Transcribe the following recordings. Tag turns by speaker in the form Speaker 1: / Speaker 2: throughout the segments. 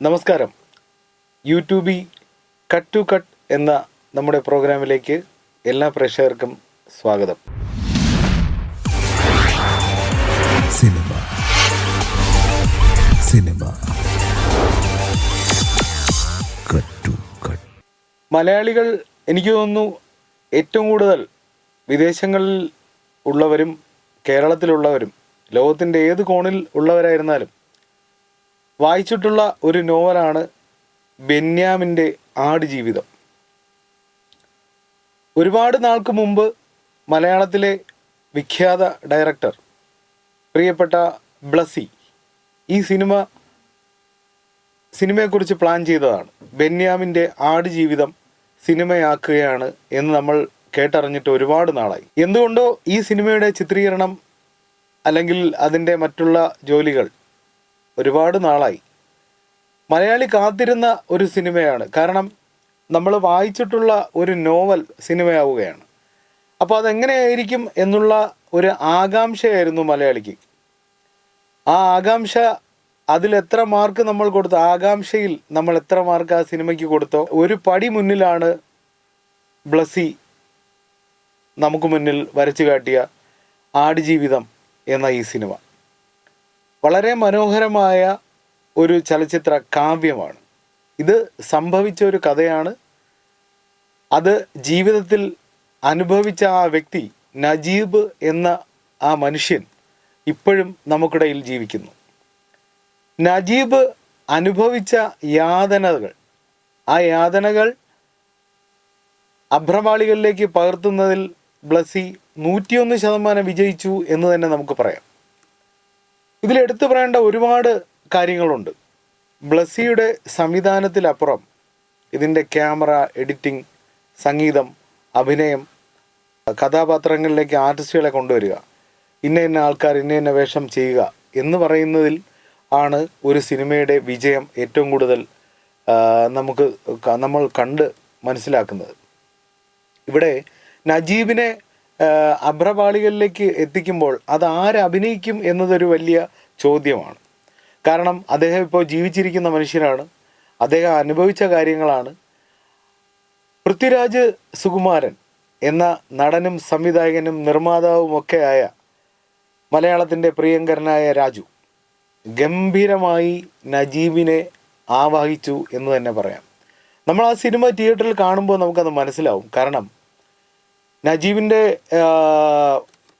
Speaker 1: നമസ്കാരം. യൂട്യൂബി cut to cut എന്ന നമ്മുടെ പ്രോഗ്രാമിലേക്ക് എല്ലാ പ്രേക്ഷകർക്കും സ്വാഗതം.
Speaker 2: സിനിമ. സിനിമ. Cut cut.
Speaker 1: മലയാളികൾ എനിക്ക് തോന്നുന്നു ഏറ്റവും കൂടുതൽ വിദേശങ്ങളിൽ ഉള്ളവരും കേരളത്തിലുള്ളവരും ലോകത്തിന്റെ ഏത് കോണിൽ ഉള്ളവരായിരുന്നാലും വായിച്ചിട്ടുള്ള ഒരു നോവലാണ് ബെന്യാമിന്റെ ആടുജീവിതം. ഒരുപാട് നാൾക്ക് മുമ്പ് മലയാളത്തിലെ വിഖ്യാത ഡയറക്ടർ പ്രിയപ്പെട്ട ബ്ലസി ഈ സിനിമ സിനിമയെക്കുറിച്ച് പ്ലാൻ ചെയ്തതാണ്. ബെന്യാമിന്റെ ആടുജീവിതം സിനിമയാക്കുകയാണ് എന്ന് നമ്മൾ കേട്ടറിഞ്ഞിട്ട് ഒരുപാട് നാളായി. എന്തുകൊണ്ടോ ഈ സിനിമയുടെ ചിത്രീകരണം അല്ലെങ്കിൽ അതിന്റെ മറ്റുള്ള ജോലികൾ ഒരുപാട് നാളായി. മലയാളി കാത്തിരുന്ന ഒരു സിനിമയാണ്. കാരണം നമ്മൾ വായിച്ചിട്ടുള്ള ഒരു നോവൽ സിനിമയാവുകയാണ്. അപ്പോൾ അതെങ്ങനെയായിരിക്കും എന്നുള്ള ഒരു ആകാംക്ഷയായിരുന്നു മലയാളിക്ക്. ആ ആകാംക്ഷ അതിൽ എത്ര മാർക്ക് നമ്മൾ കൊടുത്തു ആകാംക്ഷയിൽ നമ്മൾ എത്ര മാർക്ക് ആ സിനിമയ്ക്ക് കൊടുത്തോ ഒരു പടി മുന്നിലാണ് ബ്ലസി നമുക്ക് മുന്നിൽ വരച്ചു കാട്ടിയ ആടുജീവിതം എന്ന ഈ സിനിമ. വളരെ മനോഹരമായ ഒരു ചലച്ചിത്ര കാവ്യമാണ്. ഇത് സംഭവിച്ച ഒരു കഥയാണ്. അത് ജീവിതത്തിൽ അനുഭവിച്ച ആ വ്യക്തി നജീബ് എന്ന ആ മനുഷ്യൻ ഇപ്പോഴും നമുക്കിടയിൽ ജീവിക്കുന്നു. നജീബ് അനുഭവിച്ച യാതനകൾ ആ യാതനകൾ അഭ്രമാളികളിലേക്ക് പകർത്തുന്നതിൽ ബ്ലസി നൂറ്റിയൊന്ന് ശതമാനം വിജയിച്ചു എന്ന് തന്നെ നമുക്ക് പറയാം. ഇതിൽ എടുത്തു പറയേണ്ട ഒരുപാട് കാര്യങ്ങളുണ്ട്. ബ്ലസ്സിയുടെ സംവിധാനത്തിലപ്പുറം ഇതിന്റെ ക്യാമറ എഡിറ്റിംഗ് സംഗീതം അഭിനയം കഥാപാത്രങ്ങളിലേക്ക് ആർട്ടിസ്റ്റുകളെ കൊണ്ടുവരിക ഇന്ന ഇന്ന ആൾക്കാർ ഇന്ന ഇന്ന വേഷം ചെയ്യുക എന്ന് പറയുന്നതിൽ ആണ് ഒരു സിനിമയുടെ വിജയം ഏറ്റവും കൂടുതൽ നമുക്ക് നമ്മൾ കണ്ട് മനസ്സിലാക്കുന്നത്. ഇവിടെ നജീബിനെ അഭ്രപാളികളിലേക്ക് എത്തിക്കുമ്പോൾ അത് ആരഭിനയിക്കും എന്നതൊരു വലിയ ചോദ്യമാണ്. കാരണം അദ്ദേഹം ഇപ്പോൾ ജീവിച്ചിരിക്കുന്ന മനുഷ്യനാണ് അദ്ദേഹം അനുഭവിച്ച കാര്യങ്ങളാണ്. പൃഥ്വിരാജ് സുകുമാരൻ എന്ന നടനും സംവിധായകനും നിർമ്മാതാവും ആയ മലയാളത്തിന്റെ പ്രിയങ്കരനായ രാജു ഗംഭീരമായി നജീബിനെ ആവാഹിച്ചു എന്ന് തന്നെ പറയാം. നമ്മൾ ആ സിനിമ തിയേറ്ററിൽ കാണുമ്പോൾ നമുക്കത് മനസ്സിലാവും. കാരണം നജീബിന്റെ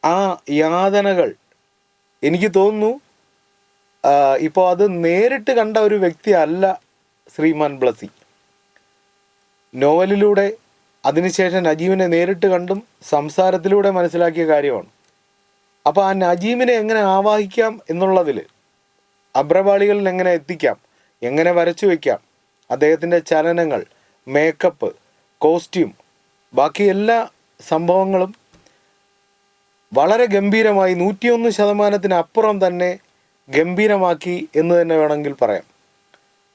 Speaker 1: ആ യാതനകൾ എനിക്ക് തോന്നുന്നു ഇപ്പോൾ അത് നേരിട്ട് കണ്ട ഒരു വ്യക്തി അല്ല ശ്രീമാൻ ബ്ലസി. നോവലിലൂടെ അതിനുശേഷം നജീബിനെ നേരിട്ട് കണ്ടും സംസാരത്തിലൂടെ മനസ്സിലാക്കിയ കാര്യമാണ്. അപ്പോൾ ആ നജീബിനെ എങ്ങനെ ആവാഹിക്കാം എന്നുള്ളതിൽ അബ്രവാളികളിൽ എങ്ങനെ എത്തിക്കാം എങ്ങനെ വരച്ചു വയ്ക്കാം അദ്ദേഹത്തിന്റെ ചലനങ്ങൾ മേക്കപ്പ് കോസ്റ്റ്യൂം ബാക്കി എല്ലാ സംഭവങ്ങളും വളരെ ഗംഭീരമായി നൂറ്റിയൊന്ന് ശതമാനത്തിന് അപ്പുറം തന്നെ ഗംഭീരമാക്കി എന്ന് തന്നെ വേണമെങ്കിൽ പറയാം.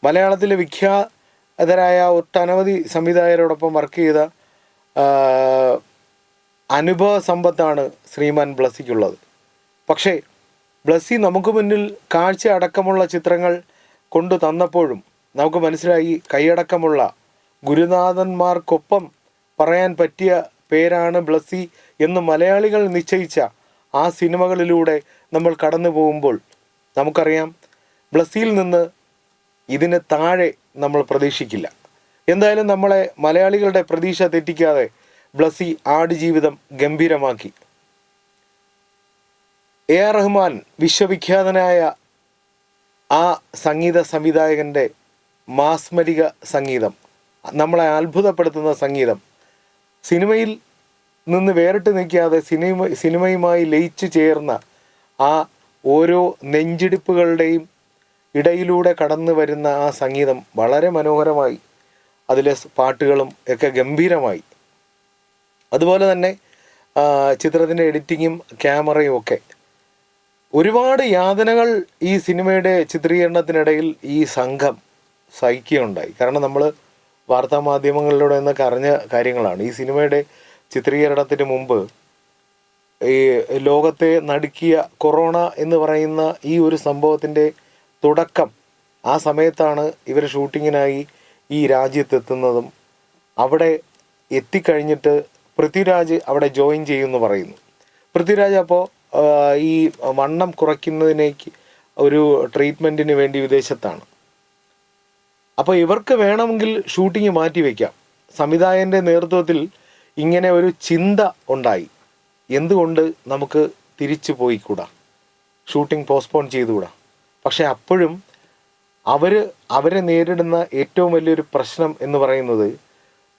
Speaker 1: മലയാളത്തിലെ വിഖ്യാതരായ ഒട്ടനവധി സംവിധായകരോടൊപ്പം വർക്ക് ചെയ്ത അനുഭവ സമ്പത്താണ് ശ്രീമാൻ ബ്ലസ്സിക്കുള്ളത്. പക്ഷേ ബ്ലസ്സി നമുക്ക് മുന്നിൽ കാഴ്ച അടക്കമുള്ള ചിത്രങ്ങൾ കൊണ്ടു തന്നപ്പോഴും നമുക്ക് മനസ്സിലായി കൈയടക്കമുള്ള ഗുരുനാഥന്മാർക്കൊപ്പം പറയാൻ പറ്റിയ പേരാണ് ബ്ലസ്സി എന്ന് മലയാളികൾ നിശ്ചയിച്ച ആ സിനിമകളിലൂടെ നമ്മൾ കടന്നു പോകുമ്പോൾ നമുക്കറിയാം ബ്ലസ്സിയിൽ നിന്ന് ഇതിന് താഴെ നമ്മൾ പ്രതീക്ഷിക്കില്ല. എന്തായാലും നമ്മളെ മലയാളികളുടെ പ്രതീക്ഷ തെറ്റിക്കാതെ ബ്ലസ്സി ആടുജീവിതം ഗംഭീരമാക്കി. എ ആർ റഹ്മാൻ വിശ്വവിഖ്യാതനായ ആ സംഗീത സംവിധായകന്റെ മാസ്മരിക സംഗീതം നമ്മളെ അത്ഭുതപ്പെടുത്തുന്ന സംഗീതം സിനിമയിൽ നിന്ന് വേറിട്ട് നിൽക്കാതെ സിനിമ സിനിമയുമായി ലയിച്ചു ചേർന്ന ആ ഓരോ നെഞ്ചിടിപ്പുകളുടെയും ഇടയിലൂടെ കടന്നു വരുന്ന ആ സംഗീതം വളരെ മനോഹരമായി അതിലെ പാട്ടുകളും ഒക്കെ ഗംഭീരമായി. അതുപോലെ തന്നെ ചിത്രത്തിന്റെ എഡിറ്റിങ്ങും ക്യാമറയും ഒക്കെ. ഒരുപാട് യാതനകൾ ഈ സിനിമയുടെ ചിത്രീകരണത്തിനിടയിൽ ഈ സംഘം സഹിക്കുകയുണ്ടായി. കാരണം നമ്മൾ വാർത്താമാധ്യമങ്ങളിലൂടെ നിന്ന് അറിഞ്ഞ കാര്യങ്ങളാണ്. ഈ സിനിമയുടെ ചിത്രീകരണത്തിന് മുമ്പ് ഈ ലോകത്തെ നടുക്കിയ കൊറോണ എന്ന് പറയുന്ന ഈ ഒരു സംഭവത്തിന്റെ തുടക്കം ആ സമയത്താണ് ഇവർ ഷൂട്ടിങ്ങിനായി ഈ രാജ്യത്തെത്തുന്നതും അവിടെ എത്തിക്കഴിഞ്ഞിട്ട് പൃഥ്വിരാജ് അവിടെ ജോയിൻ ചെയ്യുമെന്ന് പറയുന്നു. പൃഥ്വിരാജ് അപ്പോൾ ഈ വണ്ണം കുറയ്ക്കുന്നതിനേക്ക് ഒരു ട്രീറ്റ്മെന്റിന് വേണ്ടി വിദേശത്താണ്. അപ്പോൾ ഇവർക്ക് വേണമെങ്കിൽ ഷൂട്ടിംഗ് മാറ്റി വയ്ക്കാം സംവിധായകന്റെ നേതൃത്വത്തിൽ ഇങ്ങനെ ഒരു ചിന്ത ഉണ്ടായി. എന്തുകൊണ്ട് നമുക്ക് തിരിച്ചു പോയിക്കൂടാ ഷൂട്ടിംഗ് പോസ്റ്റ്പോൺ ചെയ്തുകൂടാ പക്ഷേ അപ്പോഴും അവർ അവരെ നേരിടുന്ന ഏറ്റവും വലിയൊരു പ്രശ്നം എന്ന് പറയുന്നത്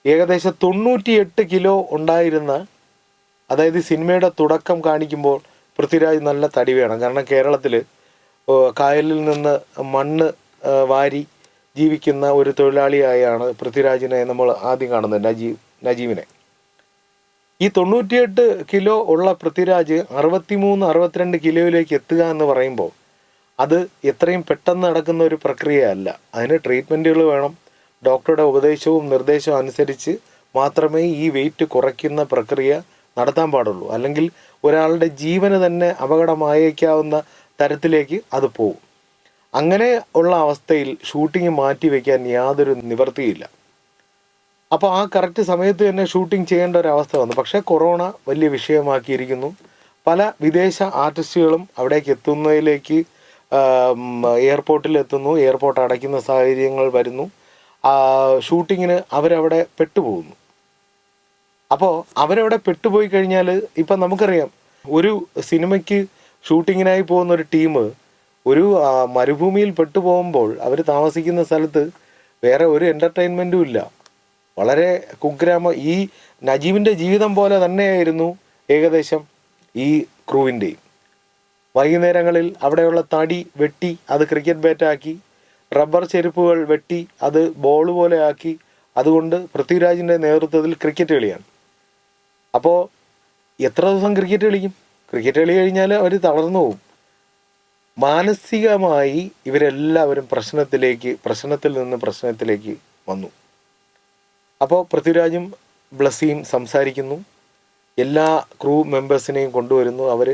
Speaker 1: ഏകദേശം തൊണ്ണൂറ്റിയെട്ട് കിലോ ഉണ്ടായിരുന്ന അതായത് സിനിമയുടെ തുടക്കം കാണിക്കുമ്പോൾ പൃഥ്വിരാജ് നല്ല തടി വേണം. കാരണം കേരളത്തിൽ കായലിൽ നിന്ന് മണ്ണ് വാരി ജീവിക്കുന്ന ഒരു തൊഴിലാളിയായാണ് പൃഥ്വിരാജിനെ നമ്മൾ ആദ്യം കാണുന്നത് നജീവ് നജീവിനെ. ഈ തൊണ്ണൂറ്റിയെട്ട് കിലോ ഉള്ള പൃഥ്വിരാജ് അറുപത്തിമൂന്ന് അറുപത്തിരണ്ട് കിലോയിലേക്ക് എത്തുക എന്ന് പറയുമ്പോൾ അത് എത്രയും പെട്ടെന്ന് നടക്കുന്ന ഒരു പ്രക്രിയയല്ല. അതിന് ട്രീറ്റ്മെന്റുകൾ വേണം ഡോക്ടറുടെ ഉപദേശവും നിർദ്ദേശവും അനുസരിച്ച് മാത്രമേ ഈ വെയിറ്റ് കുറയ്ക്കുന്ന പ്രക്രിയ നടത്താൻ പാടുള്ളൂ. അല്ലെങ്കിൽ ഒരാളുടെ ജീവന് തന്നെ അപകടമായേക്കാവുന്ന തരത്തിലേക്ക് അത് പോകും അങ്ങനെ ഉള്ള അവസ്ഥയിൽ ഷൂട്ടിംഗ് മാറ്റി വയ്ക്കാൻ യാതൊരു നിവർത്തിയില്ല. അപ്പോൾ ആ കറക്റ്റ് സമയത്ത് തന്നെ ഷൂട്ടിംഗ് ചെയ്യേണ്ട ഒരു അവസ്ഥ വന്നു. പക്ഷേ കൊറോണ വലിയ വിഷയമാക്കിയിരിക്കുന്നു. പല വിദേശ ആർട്ടിസ്റ്റുകളും അവിടേക്ക് എത്തുന്നതിലേക്ക് എയർപോർട്ടിൽ എത്തുന്നു. എയർപോർട്ട് അടയ്ക്കുന്ന സാഹചര്യങ്ങൾ വരുന്നു. ഷൂട്ടിങ്ങിന് അവരവിടെ പെട്ടുപോകുന്നു. അപ്പോൾ അവരവിടെ പെട്ടുപോയി കഴിഞ്ഞാൽ ഇപ്പം നമുക്കറിയാം ഒരു സിനിമയ്ക്ക് ഷൂട്ടിങ്ങിനായി പോകുന്ന ഒരു ടീം ഒരു മരുഭൂമിയിൽ പെട്ടുപോകുമ്പോൾ അവർ താമസിക്കുന്ന സ്ഥലത്ത് വേറെ ഒരു എന്റർടൈൻമെന്റും ഇല്ല. വളരെ കുഗ്രാമ ഈ നജീബിന്റെ ജീവിതം പോലെ തന്നെയായിരുന്നു ഏകദേശം ഈ ക്രൂവിന്റെയും വൈകുന്നേരങ്ങളിൽ അവിടെയുള്ള തടി വെട്ടി അത് ക്രിക്കറ്റ് ബാറ്റാക്കി റബ്ബർ ചെരുപ്പുകൾ വെട്ടി അത് ബോൾ പോലെ ആക്കി അതുകൊണ്ട് പൃഥ്വിരാജിന്റെ നേതൃത്വത്തിൽ ക്രിക്കറ്റ് കളിയാണ്. അപ്പോൾ എത്ര ദിവസം ക്രിക്കറ്റ് കളിക്കും? ക്രിക്കറ്റ് കളി കഴിഞ്ഞാൽ അവർ തളർന്നു പോകും. മാനസികമായി ഇവരെല്ലാവരും പ്രശ്നത്തിലേക്ക് പ്രശ്നത്തിൽ നിന്ന് പ്രശ്നത്തിലേക്ക് വന്നു. അപ്പോൾ പൃഥ്വിരാജും ബ്ലസ്സിയും സംസാരിക്കുന്നു. എല്ലാ ക്രൂ മെമ്പേഴ്സിനെയും കൊണ്ടുവരുന്നു അവർ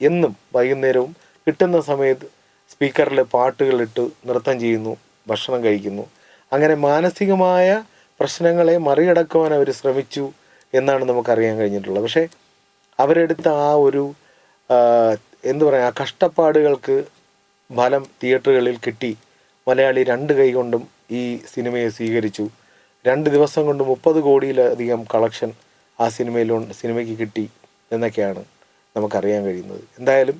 Speaker 1: എന്നും വൈകുന്നേരവും കിട്ടുന്ന സമയത്ത് സ്പീക്കറിൽ പാട്ടുകളിട്ട് നൃത്തം ചെയ്യുന്നു ഭക്ഷണം കഴിക്കുന്നു. അങ്ങനെ മാനസികമായ പ്രശ്നങ്ങളെ മറികടക്കുവാൻ അവർ ശ്രമിച്ചു എന്നാണ് നമുക്കറിയാൻ കഴിഞ്ഞിട്ടുള്ളത്. പക്ഷേ അവരെടുത്ത ആ ഒരു എന്ത് പറയാം ആ കഷ്ടപ്പാടുകൾക്ക് ഫലം തിയേറ്ററുകളിൽ കിട്ടി. മലയാളി രണ്ട് കൈ കൊണ്ടും ഈ സിനിമയെ സ്വീകരിച്ചു. രണ്ട് ദിവസം കൊണ്ട് മുപ്പത് കോടിയിലധികം കളക്ഷൻ ആ സിനിമയിൽ സിനിമയ്ക്ക് കിട്ടി എന്നൊക്കെയാണ് നമുക്കറിയാൻ കഴിയുന്നത്. എന്തായാലും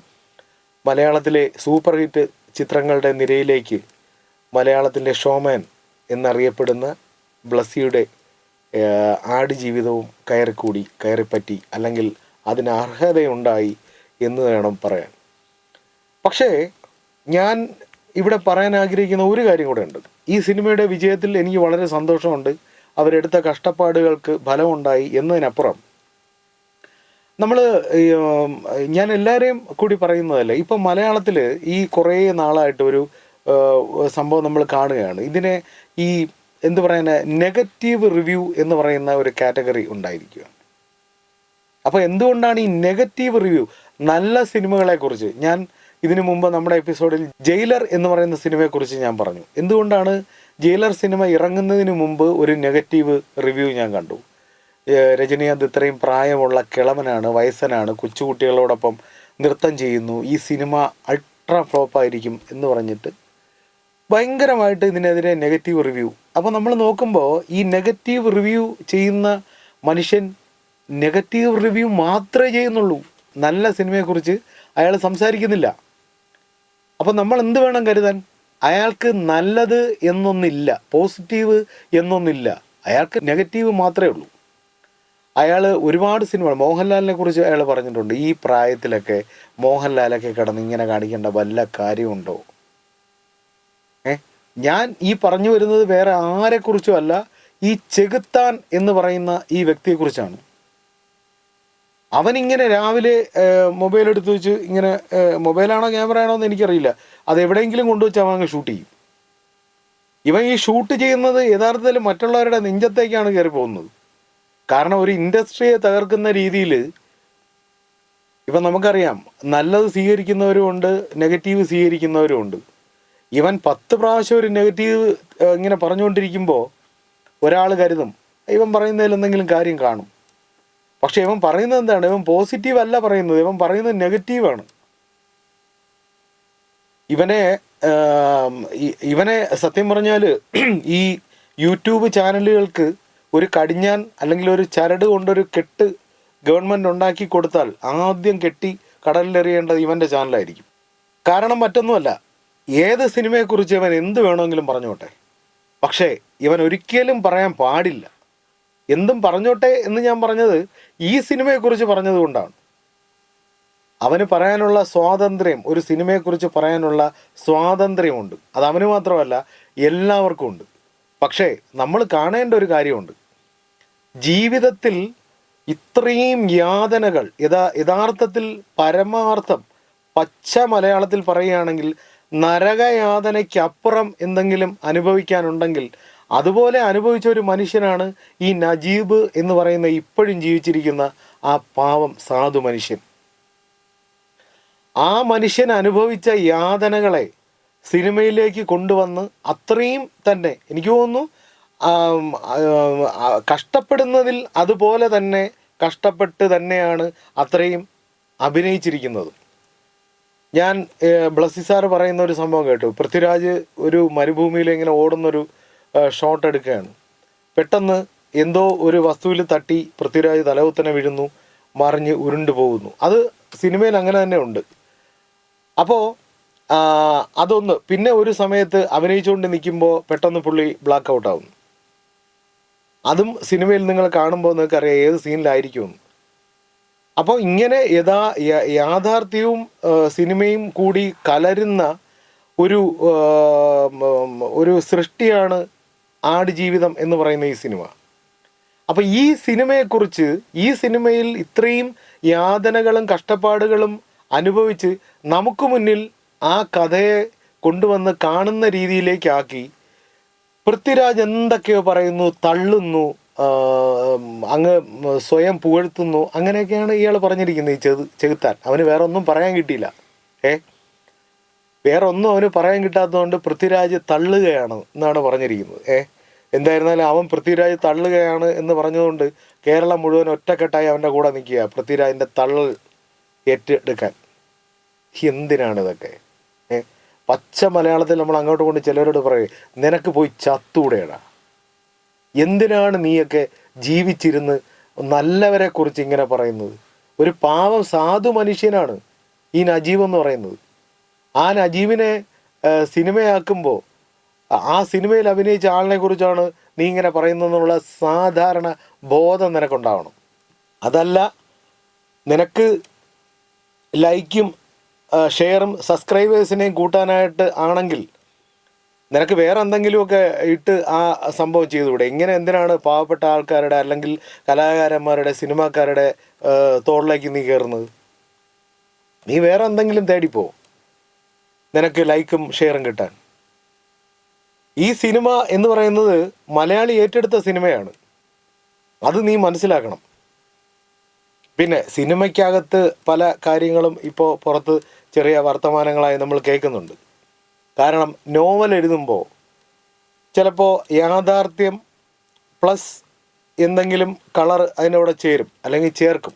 Speaker 1: മലയാളത്തിലെ സൂപ്പർ ഹിറ്റ് ചിത്രങ്ങളുടെ നിരയിലേക്ക് മലയാളത്തിന്റെ ഷോമാൻ എന്നറിയപ്പെടുന്ന ബ്ലസ്സിയുടെ ആടുജീവിതവും കയറിക്കൂടി കയറിപ്പറ്റി അല്ലെങ്കിൽ അതിന് അർഹതയുണ്ടായി എന്ന് വേണം പറയാൻ. പക്ഷേ ഞാൻ ഇവിടെ പറയാൻ ആഗ്രഹിക്കുന്ന ഒരു കാര്യം കൂടെ ഉണ്ട്. ഈ സിനിമയുടെ വിജയത്തിൽ എനിക്ക് വളരെ സന്തോഷമുണ്ട്. അവരെടുത്ത കഷ്ടപ്പാടുകൾക്ക് ഫലമുണ്ടായി എന്നതിനപ്പുറം. നമ്മൾ ഞാൻ എല്ലാവരെയും കൂടി പറയുന്നതല്ല ഇപ്പം മലയാളത്തിൽ ഈ കുറേ നാളായിട്ട് ഒരു സംഭവം നമ്മൾ കാണുകയാണ്. ഇതിനെ ഈ എന്ത് പറയുന്ന നെഗറ്റീവ് റിവ്യൂ എന്ന് പറയുന്ന ഒരു കാറ്റഗറി ഉണ്ടായിരിക്കുക അപ്പോൾ എന്തുകൊണ്ടാണ് ഈ നെഗറ്റീവ് റിവ്യൂ? നല്ല സിനിമകളെക്കുറിച്ച് ഞാൻ ഇതിനു മുമ്പ് നമ്മുടെ എപ്പിസോഡിൽ ജയിലർ എന്ന് പറയുന്ന സിനിമയെക്കുറിച്ച് ഞാൻ പറഞ്ഞു. എന്തുകൊണ്ടാണ് ജയിലർ സിനിമ ഇറങ്ങുന്നതിന് മുമ്പ് ഒരു നെഗറ്റീവ് റിവ്യൂ ഞാൻ കണ്ടു? രജനീകാന്ത് ഇത്രയും പ്രായമുള്ള കിളവനാണ് വയസ്സനാണ് കൊച്ചുകുട്ടികളോടൊപ്പം നൃത്തം ചെയ്യുന്നു ഈ സിനിമ അൾട്രാ ഫ്ലോപ്പായിരിക്കും എന്ന് പറഞ്ഞിട്ട് ഭയങ്കരമായിട്ട് ഇതിനെതിരെ നെഗറ്റീവ് റിവ്യൂ. അപ്പോൾ നമ്മൾ നോക്കുമ്പോൾ ഈ നെഗറ്റീവ് റിവ്യൂ ചെയ്യുന്ന മനുഷ്യൻ നെഗറ്റീവ് റിവ്യൂ മാത്രമേ ചെയ്യുന്നുള്ളൂ. നല്ല സിനിമയെക്കുറിച്ച് അയാൾ സംസാരിക്കുന്നില്ല. അപ്പോൾ നമ്മൾ എന്ത് വേണം കരുതാൻ? അയാൾക്ക് നല്ലത് എന്നൊന്നില്ല പോസിറ്റീവ് എന്നൊന്നില്ല. അയാൾക്ക് നെഗറ്റീവ് മാത്രമേ ഉള്ളൂ. അയാൾ ഒരുപാട് സിനിമ മോഹൻലാലിനെ കുറിച്ച് അയാൾ പറഞ്ഞിട്ടുണ്ട്. ഈ പ്രായത്തിലൊക്കെ മോഹൻലാലൊക്കെ കിടന്ന് ഇങ്ങനെ കാണിക്കേണ്ട വല്ല കാര്യമുണ്ടോ? ഏ? ഞാൻ ഈ പറഞ്ഞു വരുന്നത് വേറെ ആരെക്കുറിച്ചും അല്ല ഈ ചെകുത്താൻ എന്ന് പറയുന്ന ഈ വ്യക്തിയെക്കുറിച്ചാണ്. അവനിങ്ങനെ രാവിലെ മൊബൈൽ എടുത്ത് വെച്ച് ഇങ്ങനെ മൊബൈലാണോ ക്യാമറ ആണോ എന്ന് എനിക്കറിയില്ല. അത് എവിടെയെങ്കിലും കൊണ്ടുവച്ച് അവൻ അങ്ങ് ഷൂട്ട് ചെയ്യും. ഇവൻ ഈ ഷൂട്ട് ചെയ്യുന്നത് യഥാർത്ഥത്തിൽ മറ്റുള്ളവരുടെ നെഞ്ചത്തേക്കാണ് കയറി പോകുന്നത്. കാരണം ഒരു ഇൻഡസ്ട്രിയെ തകർക്കുന്ന രീതിയിൽ ഇപ്പം നമുക്കറിയാം നല്ലത് സ്വീകരിക്കുന്നവരും ഉണ്ട് നെഗറ്റീവ് സ്വീകരിക്കുന്നവരും ഉണ്ട്. ഇവൻ പത്ത് പ്രാവശ്യം ഒരു നെഗറ്റീവ് ഇങ്ങനെ പറഞ്ഞുകൊണ്ടിരിക്കുമ്പോൾ ഒരാൾ കരുതും ഇവൻ പറയുന്നതിൽ എന്തെങ്കിലും കാര്യം കാണും. പക്ഷെ ഇവൻ പറയുന്നത് എന്താണ്? ഇവൻ പോസിറ്റീവ് അല്ല പറയുന്നത്. ഇവൻ പറയുന്നത് നെഗറ്റീവാണ് ഇവനെ ഇവനെ സത്യം പറഞ്ഞാൽ ഈ യൂട്യൂബ് ചാനലുകൾക്ക് ഒരു കടിഞ്ഞാൻ അല്ലെങ്കിൽ ഒരു ചരട് കൊണ്ടൊരു കെട്ട് ഗവൺമെന്റ് ഉണ്ടാക്കി കൊടുത്താൽ ആദ്യം കെട്ടി കടലിലെറിയേണ്ടത് ഇവന്റെ ചാനലായിരിക്കും. കാരണം മറ്റൊന്നുമല്ല. ഏത് സിനിമയെക്കുറിച്ച് ഇവൻ എന്ത് വേണമെങ്കിലും പറഞ്ഞോട്ടെ. പക്ഷേ ഇവൻ ഒരിക്കലും പറയാൻ പാടില്ല. എന്തും പറഞ്ഞോട്ടെ എന്ന് ഞാൻ പറഞ്ഞത് ഈ സിനിമയെക്കുറിച്ച് പറഞ്ഞതുകൊണ്ടാണ് അവന് പറയാനുള്ള സ്വാതന്ത്ര്യം ഒരു സിനിമയെക്കുറിച്ച് പറയാനുള്ള സ്വാതന്ത്ര്യമുണ്ട്. അത് അവന് മാത്രമല്ല എല്ലാവർക്കും ഉണ്ട്. പക്ഷേ നമ്മൾ കാണേണ്ട ഒരു കാര്യമുണ്ട്. ജീവിതത്തിൽ ഇത്രയും യാതനകൾ യഥാ യഥാർത്ഥത്തിൽ പരമാർത്ഥം പച്ച മലയാളത്തിൽ പറയുകയാണെങ്കിൽ നരകയാതനയ്ക്കപ്പുറം എന്തെങ്കിലും അനുഭവിക്കാനുണ്ടെങ്കിൽ അതുപോലെ അനുഭവിച്ച ഒരു മനുഷ്യനാണ് ഈ നജീബ് എന്ന് പറയുന്ന ഇപ്പോഴും ജീവിച്ചിരിക്കുന്ന ആ പാവം സാധു മനുഷ്യൻ. ആ മനുഷ്യൻ അനുഭവിച്ച യാതനകളെ സിനിമയിലേക്ക് കൊണ്ടുവന്ന് അത്രയും തന്നെ എനിക്ക് തോന്നുന്നു കഷ്ടപ്പെടുന്നതിൽ അതുപോലെ തന്നെ കഷ്ടപ്പെട്ട് തന്നെയാണ് അത്രയും അഭിനയിച്ചിരിക്കുന്നത്. ഞാൻ ബ്ലസ്സി സാറ് പറയുന്ന ഒരു സംഭവം കേട്ടു. പൃഥ്വിരാജ് ഒരു മരുഭൂമിയിൽ ഇങ്ങനെ ഓടുന്നൊരു ഷോട്ട് എടുക്കുകയാണ്. പെട്ടെന്ന് എന്തോ ഒരു വസ്തുവിൽ തട്ടി പൃഥ്വിരാജ് തലകുത്തനെ വീഴുന്നു മറിഞ്ഞ് ഉരുണ്ടു പോകുന്നു. അത് സിനിമയിൽ അങ്ങനെ തന്നെ ഉണ്ട്. അപ്പോൾ അതൊന്ന് പിന്നെ ഒരു സമയത്ത് അഭിനയിച്ചുകൊണ്ട് നിൽക്കുമ്പോൾ പെട്ടെന്ന് പുള്ളി ബ്ലാക്ക് ഔട്ട് ആവുന്നു. അതും സിനിമയിൽ നിങ്ങൾ കാണുമ്പോൾ നിങ്ങൾക്ക് അറിയാം ഏത് സീനിലായിരിക്കുമെന്ന് അപ്പോൾ ഇങ്ങനെ യഥാ യാഥാർത്ഥ്യവും സിനിമയും കൂടി കലരുന്ന ഒരു ഒരു സൃഷ്ടിയാണ് ആടുജീവിതം എന്ന് പറയുന്ന ഈ സിനിമ. അപ്പൊ ഈ സിനിമയെക്കുറിച്ച് ഈ സിനിമയിൽ ഇത്രയും യാതനകളും കഷ്ടപ്പാടുകളും അനുഭവിച്ച് നമുക്ക് മുന്നിൽ ആ കഥയെ കൊണ്ടുവന്ന് കാണുന്ന രീതിയിലേക്കാക്കി പൃഥ്വിരാജ് എന്തൊക്കെയോ പറയുന്നു തള്ളുന്നു അങ്ങ് സ്വയം പുകഴ്ത്തുന്നു അങ്ങനെയൊക്കെയാണ് ഇയാൾ പറഞ്ഞിരിക്കുന്നത് ഈ ചെറു ചെകുത്താൻ. അവന് വേറെ ഒന്നും പറയാൻ കിട്ടിയില്ല. ഏ? വേറെ ഒന്നും അവന് പറയാൻ കിട്ടാത്തതുകൊണ്ട് പൃഥ്വിരാജ് തള്ളുകയാണ് എന്നാണ് പറഞ്ഞിരിക്കുന്നത്. ഏ? എന്തായിരുന്നാലും അവൻ പൃഥ്വിരാജ് തള്ളുകയാണ് എന്ന് പറഞ്ഞതുകൊണ്ട് കേരളം മുഴുവൻ ഒറ്റക്കെട്ടായി അവന്റെ കൂടെ നിൽക്കുക. പൃഥ്വിരാജിന്റെ തള്ളൽ ഏറ്റെടുക്കാൻ. എന്തിനാണ് ഇതൊക്കെ? പച്ച മലയാളത്തിൽ നമ്മൾ അങ്ങോട്ട് കൊണ്ട് ചിലരോട് പറയും നിനക്ക് പോയി ചത്തൂടെയാണ് എന്തിനാണ് നീയൊക്കെ ജീവിച്ചിരുന്ന് നല്ലവരെ കുറിച്ച് ഇങ്ങനെ പറയുന്നത്? ഒരു പാവം സാധു മനുഷ്യനാണ് ഈ നജീബ് എന്ന് പറയുന്നത്. ആ നജീബിനെ സിനിമയാക്കുമ്പോൾ ആ സിനിമയിൽ അഭിനയിച്ച ആളിനെ കുറിച്ചാണ് നീ ഇങ്ങനെ പറയുന്നതെന്നുള്ള സാധാരണ ബോധം നിനക്കുണ്ടാവണം. അതല്ല നിനക്ക് ലൈക്കും ഷെയറും സബ്സ്ക്രൈബേഴ്സിനെയും കൂട്ടാനായിട്ട് ആണെങ്കിൽ നിനക്ക് വേറെ എന്തെങ്കിലുമൊക്കെ ഇട്ട് ആ സംഭവം ചെയ്തുകൂടെ? ഇങ്ങനെ എന്തിനാണ് പാവപ്പെട്ട ആൾക്കാരുടെ അല്ലെങ്കിൽ കലാകാരന്മാരുടെ സിനിമാക്കാരുടെ തോളിലേക്ക് നീ കയറുന്നത്? നീ വേറെ എന്തെങ്കിലും തേടിപ്പോ. നിനക്ക് ലൈക്കും ഷെയറും കിട്ടാൻ. ഈ സിനിമ എന്ന് പറയുന്നത് മലയാളി ഏറ്റെടുത്ത സിനിമയാണ്. അത് നീ മനസ്സിലാക്കണം. പിന്നെ സിനിമയ്ക്കകത്ത് പല കാര്യങ്ങളും ഇപ്പോൾ പുറത്ത് ചെറിയ വർത്തമാനങ്ങളായി നമ്മൾ കേൾക്കുന്നുണ്ട്. കാരണം നോവൽ എഴുതുമ്പോൾ ചിലപ്പോൾ യാഥാർത്ഥ്യം പ്ലസ് എന്തെങ്കിലും കളർ അതിനോടെ ചേരും അല്ലെങ്കിൽ ചേർക്കും.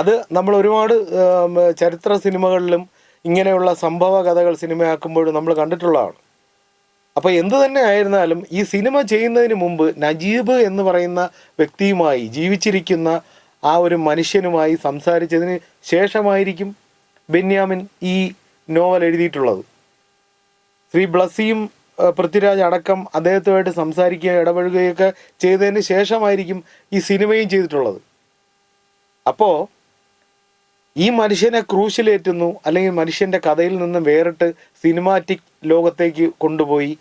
Speaker 1: അത് നമ്മൾ ഒരുപാട് ചരിത്ര സിനിമകളിലും ഇങ്ങനെയുള്ള സംഭവ കഥകൾ സിനിമയാക്കുമ്പോഴും നമ്മൾ കണ്ടിട്ടുള്ളതാണ്. അപ്പോൾ എന്ത് തന്നെ ആയിരുന്നാലും ഈ സിനിമ ചെയ്യുന്നതിന് മുമ്പ് നജീബ് എന്ന് പറയുന്ന വ്യക്തിയുമായി ജീവിച്ചിരിക്കുന്ന ആ ഒരു മനുഷ്യനുമായി സംസാരിച്ചതിന് ശേഷമായിരിക്കും ബെന്യാമിൻ ഈ നോവൽ എഴുതിയിട്ടുള്ളത്. ശ്രീ ബ്ലസ്സിയും പൃഥ്വിരാജ് അടക്കം അദ്ദേഹത്തുമായിട്ട് സംസാരിക്കുകയും ഇടപഴകുകയൊക്കെ ചെയ്തതിന് ശേഷമായിരിക്കും ഈ സിനിമയും ചെയ്തിട്ടുള്ളത്. അപ്പോൾ ഈ മനുഷ്യനെ ക്രൂശിലേറ്റുന്നു അല്ലെങ്കിൽ മനുഷ്യന്റെ കഥയിൽ നിന്ന് വേറിട്ട് സിനിമാറ്റിക് ലോകത്തേക്ക് കൊണ്ടുപോയി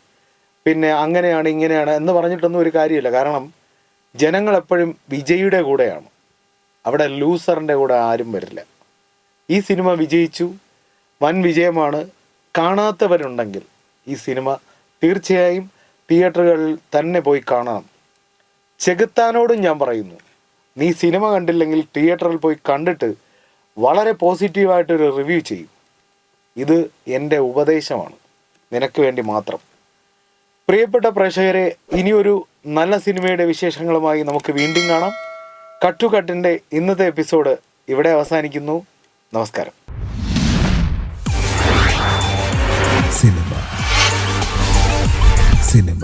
Speaker 1: പിന്നെ അങ്ങനെയാണ് ഇങ്ങനെയാണ് എന്ന് പറഞ്ഞിട്ടൊന്നും ഒരു കാര്യമില്ല. കാരണം ജനങ്ങൾ എപ്പോഴും വിജയിയുടെ കൂടെയാണ്. അവിടെ ലൂസറിന്റെ കൂടെ ആരും വരില്ല. ഈ സിനിമ വിജയിച്ചു. വൻ വിജയമാണ്. കാണാത്തവരുണ്ടെങ്കിൽ ഈ സിനിമ തീർച്ചയായും തിയേറ്ററുകളിൽ തന്നെ പോയി കാണാം. ചെകുത്താനോടും ഞാൻ പറയുന്നു നീ സിനിമ കണ്ടില്ലെങ്കിൽ തിയേറ്ററിൽ പോയി കണ്ടിട്ട് വളരെ പോസിറ്റീവായിട്ടൊരു റിവ്യൂ ചെയ്യും. ഇത് എന്റെ ഉപദേശമാണ്. നിനക്ക് വേണ്ടി മാത്രം. പ്രിയപ്പെട്ട പ്രേക്ഷകരെ ഇനിയൊരു നല്ല സിനിമയുടെ വിശേഷങ്ങളുമായി നമുക്ക് വീണ്ടും കാണാം. കട്ടുകട്ടിന്റെ ഇന്നത്തെ എപ്പിസോഡ് ഇവിടെ അവസാനിക്കുന്നു. നമസ്കാരം. സിനിമ. സിനിമ.